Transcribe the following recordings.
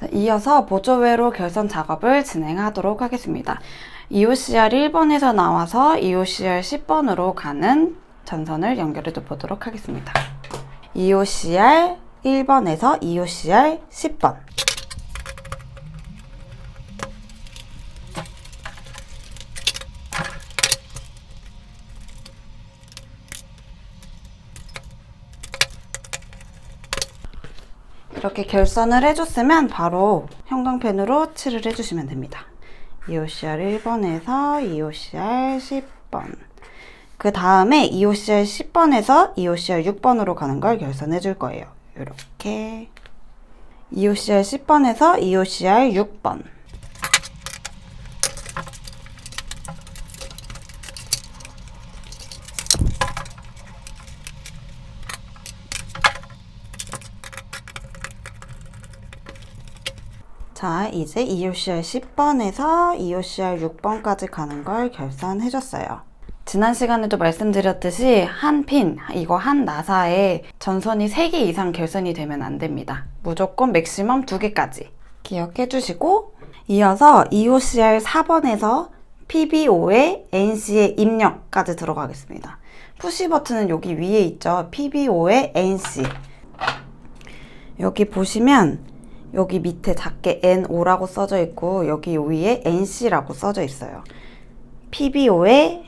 자, 이어서 보조회로 결선 작업을 진행하도록 하겠습니다. EOCR 1번에서 나와서 EOCR 10번으로 가는 전선을 연결해 보도록 하겠습니다. EOCR 1번에서 EOCR 10번. 이렇게 결선을 해줬으면 바로 형광펜으로 칠을 해주시면 됩니다. EOCR 1번에서 EOCR 10번. 그 다음에 EOCR 10번에서 EOCR 6번으로 가는 걸 결선해 줄 거예요. 이렇게. EOCR 10번에서 EOCR 6번. 자, 이제 EOCR 10번에서 EOCR 6번까지 가는 걸 결선해줬어요. 지난 시간에도 말씀드렸듯이 한 핀, 이거 한 나사에 전선이 3개 이상 결선이 되면 안 됩니다. 무조건 맥시멈 2개까지 기억해 주시고 이어서 EOCR 4번에서 PBO의 NC의 입력까지 들어가겠습니다. 푸시 버튼은 여기 위에 있죠. PBO의 NC. 여기 보시면 여기 밑에 작게 NO라고 써져 있고 여기 위에 NC라고 써져 있어요. PBO의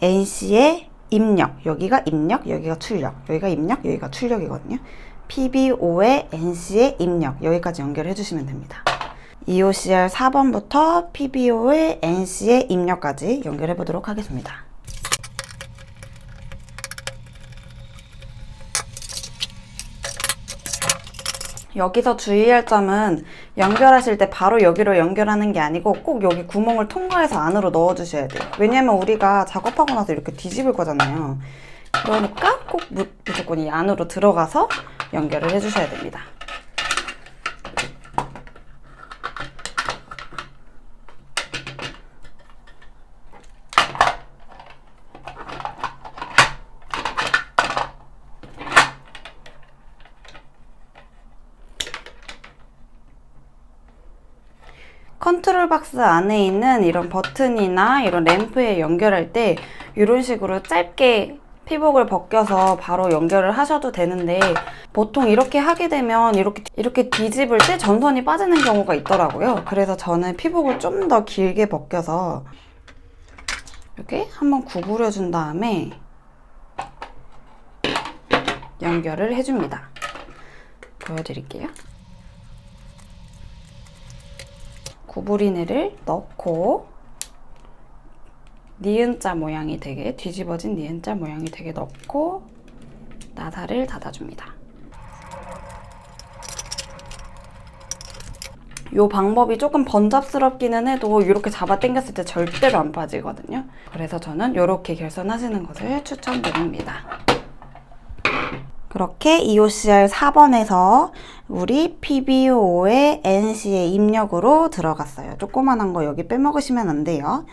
NC의 입력 여기가 입력 여기가 출력 여기가 입력 여기가 출력이거든요. PBO의 NC의 입력 여기까지 연결해 주시면 됩니다. EOCR 4번부터 PBO의 NC의 입력까지 연결해 보도록 하겠습니다. 여기서 주의할 점은 연결하실 때 바로 여기로 연결하는 게 아니고 꼭 여기 구멍을 통과해서 안으로 넣어 주셔야 돼요. 왜냐면 우리가 작업하고 나서 이렇게 뒤집을 거잖아요. 그러니까 꼭 무, 무조건 이 안으로 들어가서 연결을 해 주셔야 됩니다. 컨트롤 박스 안에 있는 이런 버튼이나 이런 램프에 연결할 때 이런 식으로 짧게 피복을 벗겨서 바로 연결을 하셔도 되는데 보통 이렇게 하게 되면 이렇게 이렇게 뒤집을 때 전선이 빠지는 경우가 있더라고요. 그래서 저는 피복을 좀 더 길게 벗겨서 이렇게 한번 구부려 준 다음에 연결을 해줍니다. 보여드릴게요. 구부리네를 넣고 니은자 모양이 되게 뒤집어진 니은자 모양이 되게 넣고 나사를 닫아줍니다. 이 방법이 조금 번잡스럽기는 해도 이렇게 잡아 당겼을 때 절대로 안 빠지거든요. 그래서 저는 이렇게 결선하시는 것을 추천드립니다. 그렇게 EOCR 4번에서 우리 PBO의 NC의 입력으로 들어갔어요. 조그만한 거 여기 빼먹으시면 안 돼요.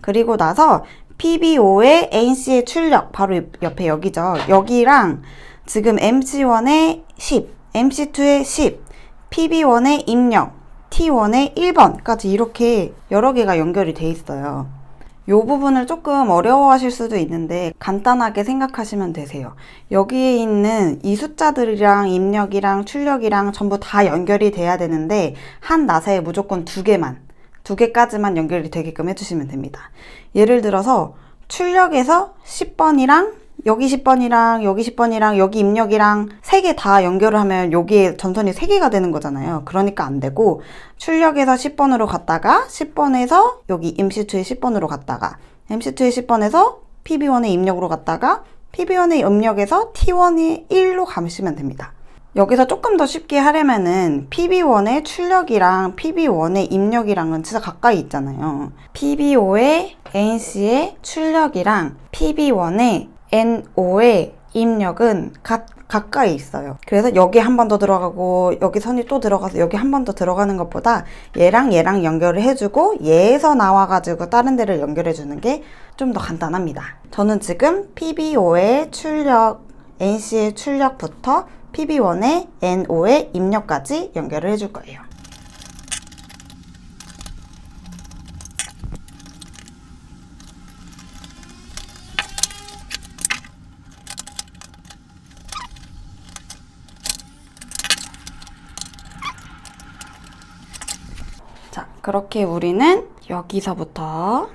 그리고 나서 PBO의 NC의 출력 바로 옆에 여기죠. 여기랑 지금 MC1의 10, MC2의 10, PB1의 입력, T1의 1번까지 이렇게 여러 개가 연결이 돼 있어요. 이 부분을 조금 어려워하실 수도 있는데 간단하게 생각하시면 되세요. 여기에 있는 이 숫자들이랑 입력이랑 출력이랑 전부 다 연결이 돼야 되는데 한 나사에 무조건 두 개만 두 개까지만 연결이 되게끔 해주시면 됩니다. 예를 들어서 출력에서 10번이랑 여기 10번이랑 여기 10번이랑 여기 입력이랑 세개다 연결을 하면 여기에 전선이 세 개가 되는 거잖아요. 그러니까 안 되고 출력에서 10번으로 갔다가 10번에서 여기 MC2의 10번으로 갔다가 MC2의 10번에서 PB1의 입력으로 갔다가 PB1의 입력에서 T1의 1로 가시면 됩니다. 여기서 조금 더 쉽게 하려면은 PB1의 출력이랑 PB1의 입력이랑은 진짜 가까이 있잖아요. PB5의 NC의 출력이랑 PB1의 NO의 입력은 가, 가까이 있어요. 그래서 여기 한 번 더 들어가고 여기 선이 또 들어가서 여기 한 번 더 들어가는 것보다 얘랑 얘랑 연결을 해주고 얘에서 나와가지고 다른 데를 연결해주는 게 좀 더 간단합니다. 저는 지금 PB5의 출력, NC의 출력부터 PB1의 NO의 입력까지 연결을 해줄 거예요. 자, 그렇게 우리는 여기서부터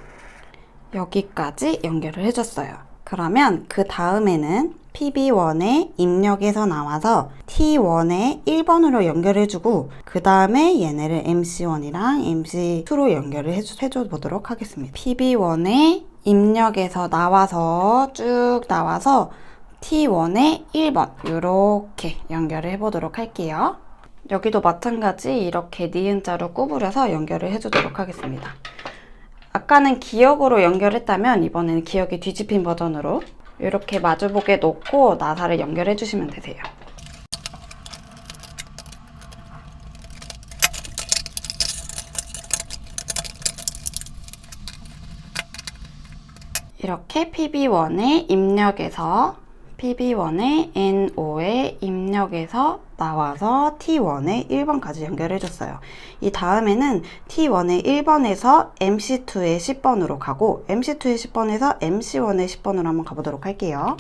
여기까지 연결을 해줬어요. 그러면 그 다음에는 PB1의 입력에서 나와서 T1의 1번으로 연결해주고 그 다음에 얘네를 MC1이랑 MC2로 연결을 해줘, 보도록 하겠습니다. PB1의 입력에서 나와서 쭉 나와서 T1의 1번 이렇게 연결을 해보도록 할게요. 여기도 마찬가지 이렇게 니은자로 구부려서 연결을 해주도록 하겠습니다. 아까는 기억으로 연결했다면 이번에는 기억이 뒤집힌 버전으로 이렇게 마주보게 놓고 나사를 연결해 주시면 되세요. 이렇게 PB1의 입력에서 PB1의 NO의 입력에서 나와서 T1의 1번까지 연결해줬어요. 이 다음에는 T1의 1번에서 MC2의 10번으로 가고 MC2의 10번에서 MC1의 10번으로 한번 가보도록 할게요.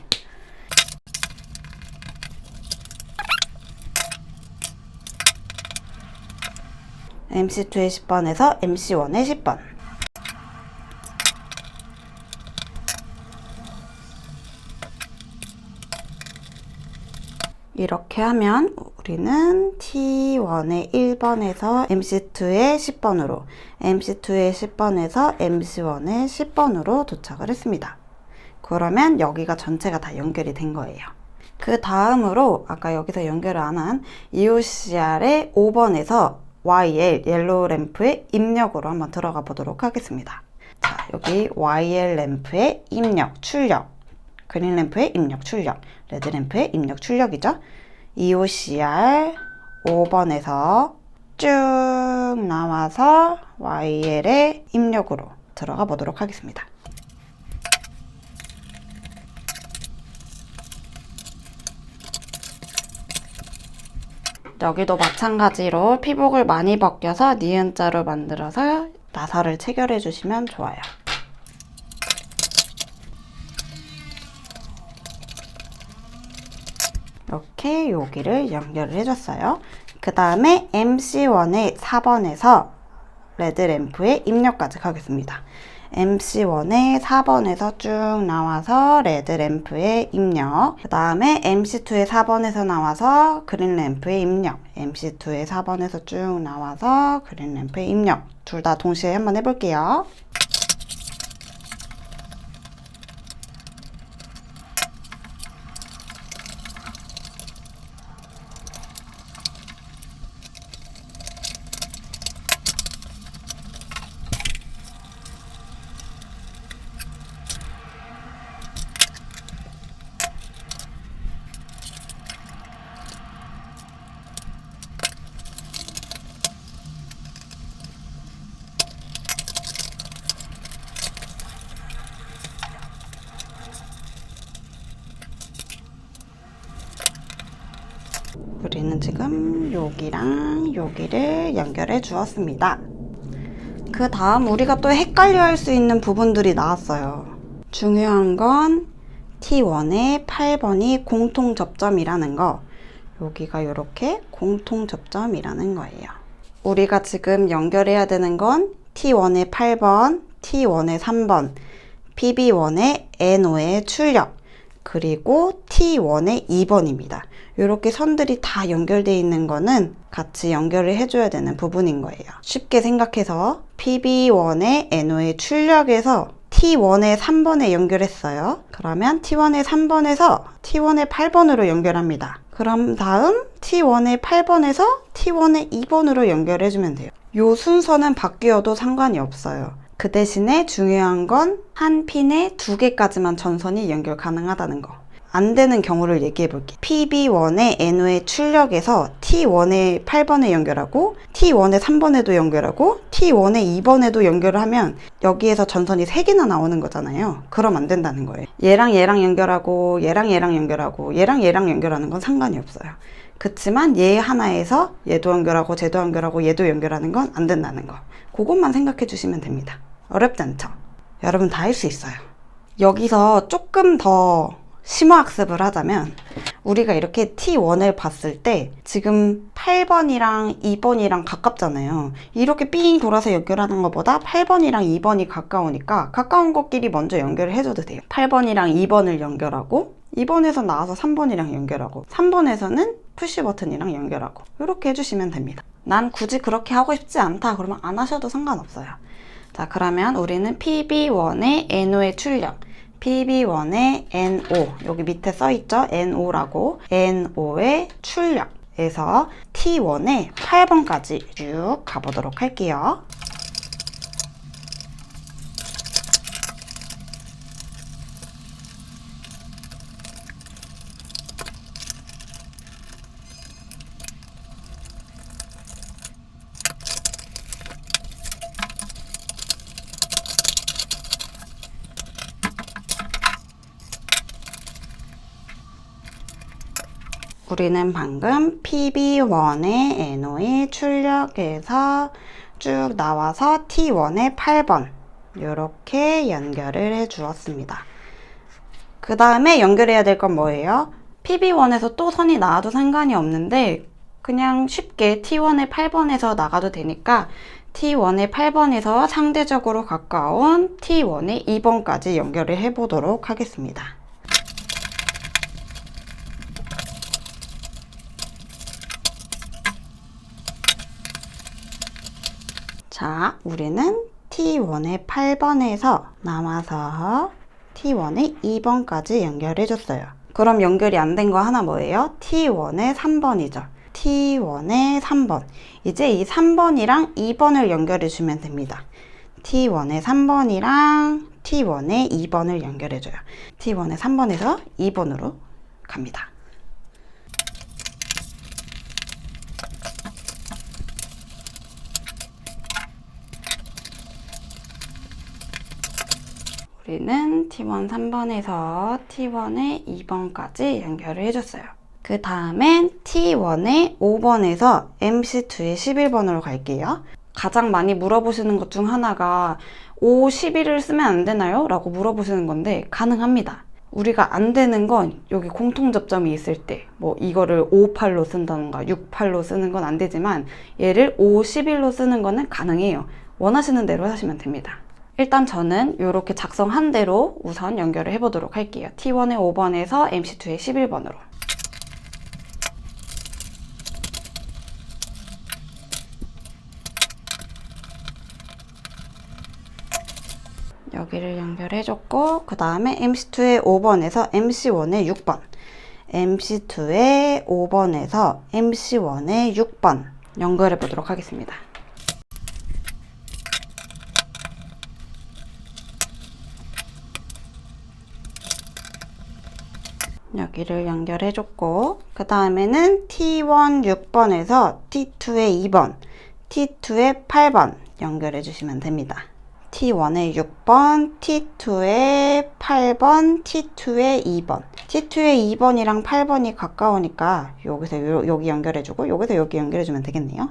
MC2의 10번에서 MC1의 10번. 이렇게 하면 우리는 T1의 1번에서 MC2의 10번으로, MC2의 10번에서 MC1의 10번으로 도착을 했습니다. 그러면 여기가 전체가 다 연결이 된 거예요. 그 다음으로 아까 여기서 연결을 안 한 EOCR의 5번에서 YL 옐로우 램프의 입력으로 한번 들어가 보도록 하겠습니다. 자, 여기 YL 램프의 입력, 출력, 그린 램프의 입력, 출력, 레드 램프의 입력, 출력이죠. EOCR 5번에서 쭉 나와서 YL의 입력으로 들어가 보도록 하겠습니다. 여기도 마찬가지로 피복을 많이 벗겨서 니은자로 만들어서 나사를 체결해 주시면 좋아요. 이렇게 여기를 연결을 해줬어요. 그 다음에 MC1의 4번에서 레드램프의 입력까지 가겠습니다. MC1의 4번에서 쭉 나와서 레드램프의 입력 그 다음에 MC2의 4번에서 나와서 그린램프의 입력 MC2의 4번에서 쭉 나와서 그린램프의 입력 둘 다 동시에 한번 해볼게요. 우리는 지금 여기랑 여기를 연결해 주었습니다. 그 다음 우리가 또 헷갈려 할 수 있는 부분들이 나왔어요. 중요한 건 T1의 8번이 공통 접점이라는 거. 여기가 이렇게 공통 접점이라는 거예요. 우리가 지금 연결해야 되는 건 T1의 8번, T1의 3번, PB1의 NO의 출력, 그리고 T1의 2번입니다. 이렇게 선들이 다 연결되어 있는 거는 같이 연결을 해줘야 되는 부분인 거예요. 쉽게 생각해서 PB1의 NO의 출력에서 T1의 3번에 연결했어요. 그러면 T1의 3번에서 T1의 8번으로 연결합니다. 그럼 다음 T1의 8번에서 T1의 2번으로 연결해주면 돼요. 요 순서는 바뀌어도 상관이 없어요. 그 대신에 중요한 건 한 핀에 두 개까지만 전선이 연결 가능하다는 거. 안 되는 경우를 얘기해 볼게요. PB1의 NO의 출력에서 T1의 8번에 연결하고 T1의 3번에도 연결하고 T1의 2번에도 연결을 하면 여기에서 전선이 3개나 나오는 거잖아요. 그럼 안 된다는 거예요. 얘랑 얘랑 연결하고 얘랑 얘랑 연결하고 얘랑 얘랑 연결하는 건 상관이 없어요. 그치만 얘 하나에서 얘도 연결하고 쟤도 연결하고 얘도 연결하는 건 안 된다는 거. 그것만 생각해 주시면 됩니다. 어렵지 않죠? 여러분 다 할 수 있어요. 여기서 조금 더 심화학습을 하자면 우리가 이렇게 T1을 봤을 때 지금 8번이랑 2번이랑 가깝잖아요. 이렇게 삥 돌아서 연결하는 것보다 8번이랑 2번이 가까우니까 가까운 것끼리 먼저 연결을 해줘도 돼요. 8번이랑 2번을 연결하고 2번에서 나와서 3번이랑 연결하고 3번에서는 푸시 버튼이랑 연결하고 이렇게 해주시면 됩니다. 난 굳이 그렇게 하고 싶지 않다 그러면 안 하셔도 상관없어요. 자 그러면 우리는 PB1의 NO의 출력 PB1의 NO 여기 밑에 써 있죠? NO라고. NO의 출력에서 T1의 8번까지 쭉 가보도록 할게요 우리는 방금 PB1의 NO의 출력에서 쭉 나와서 T1의 8번 이렇게 연결을 해 주었습니다. 그 다음에 연결해야 될 건 뭐예요? PB1에서 또 선이 나와도 상관이 없는데 그냥 쉽게 T1의 8번에서 나가도 되니까 T1의 8번에서 상대적으로 가까운 T1의 2번까지 연결을 해 보도록 하겠습니다. 자, 우리는 T1의 8번에서 남아서 T1의 2번까지 연결해 줬어요. 그럼 연결이 안 된 거 하나 뭐예요? T1의 3번이죠. T1의 3번. 이제 이 3번이랑 2번을 연결해 주면 됩니다. T1의 3번이랑 T1의 2번을 연결해 줘요. T1의 3번에서 2번으로 갑니다. 우리는 T1 3번에서 T1의 2번까지 연결을 해줬어요. 그 다음엔 T1의 5번에서 MC2의 11번으로 갈게요. 가장 많이 물어보시는 것 중 하나가 5, 11을 쓰면 안 되나요? 라고 물어보시는 건데 가능합니다. 우리가 안 되는 건 여기 공통 접점이 있을 때 뭐 이거를 5, 8로 쓴다던가 6, 8로 쓰는 건 안 되지만 얘를 5, 11로 쓰는 거는 가능해요. 원하시는 대로 하시면 됩니다. 일단 저는 이렇게 작성한 대로 우선 연결을 해보도록 할게요. T1의 5번에서 MC2의 11번으로. 여기를 연결해줬고 그 다음에 MC2의 5번에서 MC1의 6번 MC2의 5번에서 MC1의 6번 연결해 보도록 하겠습니다. 여기를 연결해줬고 그 다음에는 T1 6번에서 T2의 2번, T2의 8번 연결해 주시면 됩니다. T1의 6번, T2의 8번, T2의 2번. T2의 2번이랑 8번이 가까우니까 여기서 요, 여기 연결해주고 여기서 여기 연결해주면 되겠네요.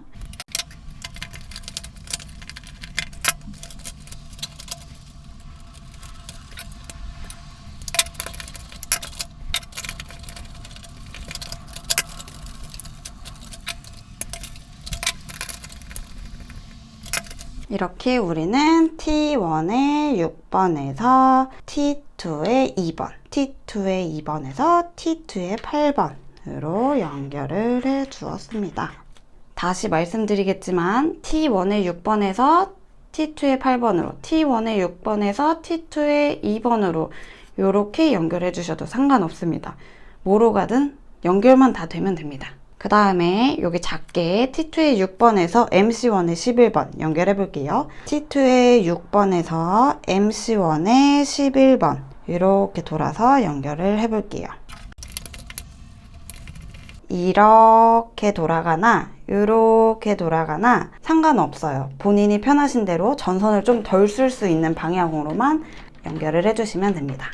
이렇게 우리는 T1의 6번에서 T2의 2번, T2의 2번에서 T2의 8번으로 연결을 해 주었습니다. 다시 말씀드리겠지만 T1의 6번에서 T2의 8번으로, T1의 6번에서 T2의 2번으로 이렇게 연결해 주셔도 상관없습니다. 뭐로 가든 연결만 다 되면 됩니다. 그 다음에 여기 작게 T2의 6번에서 MC1의 11번 연결해 볼게요. T2의 6번에서 MC1의 11번 이렇게 돌아서 연결을 해 볼게요. 이렇게 돌아가나 이렇게 돌아가나 상관없어요. 본인이 편하신 대로 전선을 좀 덜 쓸 수 있는 방향으로만 연결을 해주시면 됩니다.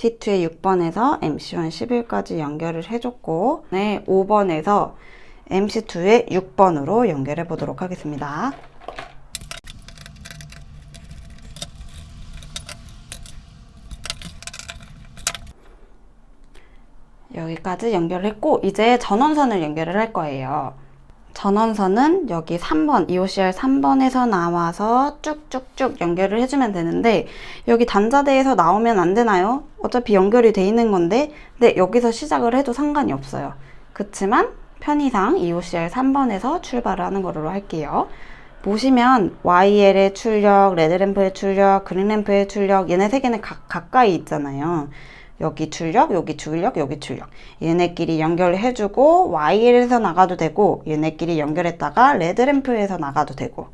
T2의 6번에서 MC1 11까지 연결을 해줬고, 네, 5번에서 MC2의 6번으로 연결해 보도록 하겠습니다. 여기까지 연결했고, 이제 전원선을 연결을 할 거예요. 전원선은 여기 3번, EOCR 3번에서 나와서 쭉쭉쭉 연결을 해주면 되는데, 여기 단자대에서 나오면 안 되나요? 어차피 연결이 돼 있는 건데, 네, 여기서 시작을 해도 상관이 없어요. 그치만, 편의상 EOCR 3번에서 출발을 하는 걸로 할게요. 보시면 YL의 출력, 레드램프의 출력, 그린램프의 출력, 얘네 세 개는 각, 가까이 있잖아요. 여기 출력, 여기 출력, 여기 출력. 얘네끼리 연결해주고 YL에서 나가도 되고 얘네끼리 연결했다가 레드램프에서 나가도 되고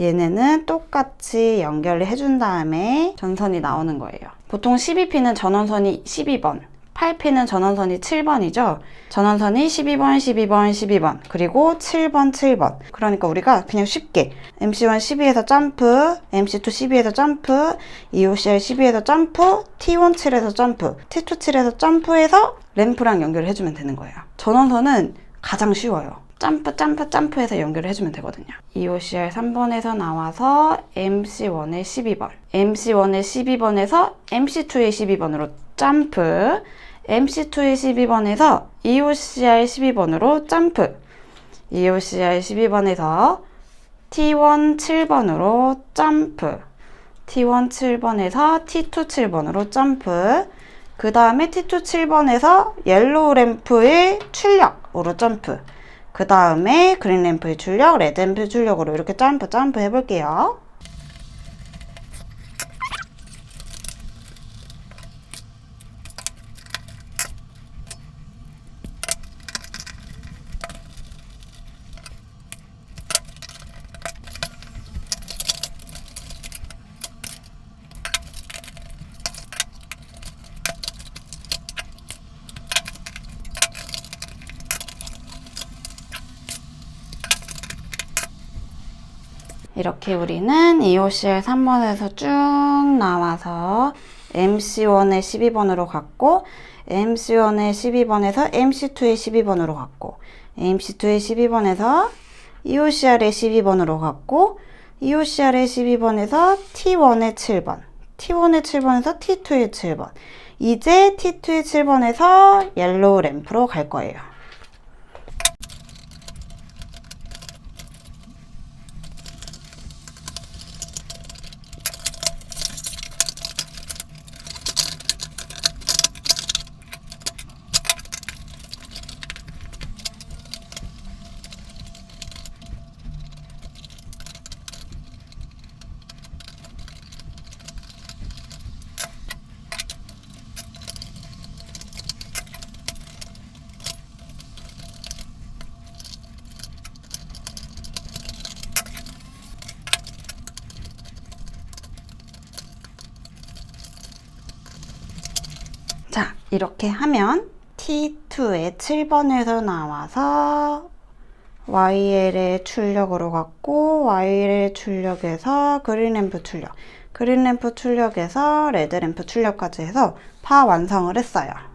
얘네는 똑같이 연결을 해준 다음에 전선이 나오는 거예요. 보통 12P는 전원선이 12번, 8P는 전원선이 7번이죠. 전원선이 12번, 12번, 12번, 그리고 7번, 7번. 그러니까 우리가 그냥 쉽게 MC1 12에서 점프, MC2 12에서 점프, EOCR 12에서 점프, T1 7에서 점프, T2 7에서 점프해서 램프랑 연결을 해주면 되는 거예요. 전원선은 가장 쉬워요. 점프, 점프, 점프해서 연결을 해주면 되거든요. EOCR 3번에서 나와서 MC1의 12번, MC1의 12번에서 MC2의 12번으로 점프, MC2의 12번에서 EOCR 12번으로 점프, EOCR 12번에서 T1 7번으로 점프, T1 7번에서 T2 7번으로 점프, 그 다음에 T2 7번에서 옐로우 램프의 출력으로 점프, 그 다음에 그린 램프의 출력, 레드 램프의 출력으로 이렇게 점프 점프 해볼게요. 이렇게 우리는 EOCR 3번에서 쭉 나와서 MC1의 12번으로 갔고 MC1의 12번에서 MC2의 12번으로 갔고 MC2의 12번에서 EOCR의 12번으로 갔고 EOCR의 12번에서 T1의 7번 T1의 7번에서 T2의 7번 이제 T2의 7번에서 옐로우 램프로 갈 거예요. 자, 이렇게 하면 T2의 7번에서 나와서 YL의 출력으로 갔고 YL의 출력에서 그린램프 출력, 그린램프 출력에서 레드램프 출력까지 해서 다 완성을 했어요.